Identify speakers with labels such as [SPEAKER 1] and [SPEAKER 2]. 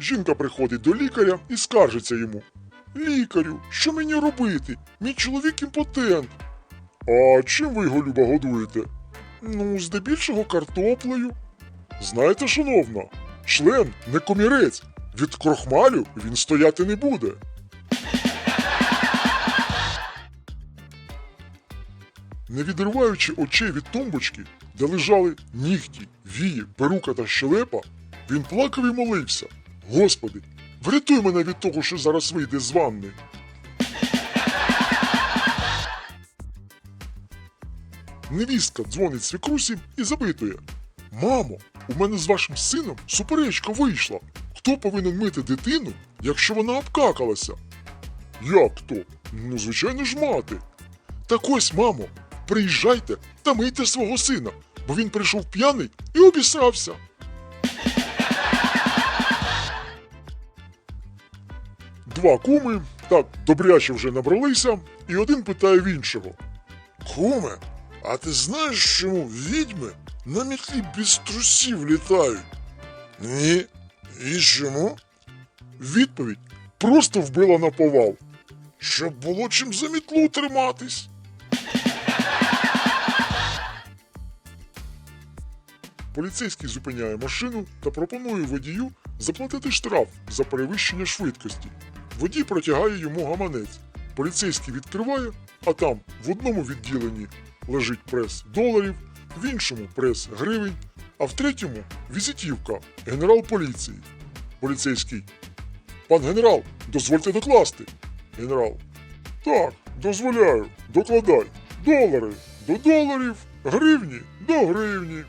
[SPEAKER 1] Жінка приходить до лікаря і скаржиться йому. Лікарю, що мені робити? Мій чоловік імпотент. А чим ви його люба годуєте? Ну, здебільшого картоплею. Знаєте, шановна, член не комірець. Від крохмалю він стояти не буде. Не відриваючи очей від тумбочки, де лежали нігті, вії, перука та щелепа, він плакав і молився. Господи, врятуй мене від того, що зараз вийде з ванни. Невістка дзвонить свекрусі і запитує: Мамо, у мене з вашим сином суперечка вийшла. Хто повинен мити дитину, якщо вона обкакалася? Як хто? Ну, звичайно ж, мати. Так ось, мамо, приїжджайте та мийте свого сина, бо він прийшов п'яний і обісрався. Два куми так добряче вже набралися, і один питає в іншого. Куме, а ти знаєш, чому відьми на мітлі без трусів літають? Ні. І чому? Відповідь просто вбила на повал. Щоб було чим за мітлу триматись. Поліцейський зупиняє машину та пропонує водію заплатити штраф за перевищення швидкості. Водій протягає йому гаманець. Поліцейський відкриває, а там в одному відділенні лежить прес доларів, в іншому прес гривень, а в третьому візитівка генерал поліції. Поліцейський. Пан генерал, дозвольте докласти. Генерал. Так, дозволяю, докладай. Долари до доларів, гривні до гривні.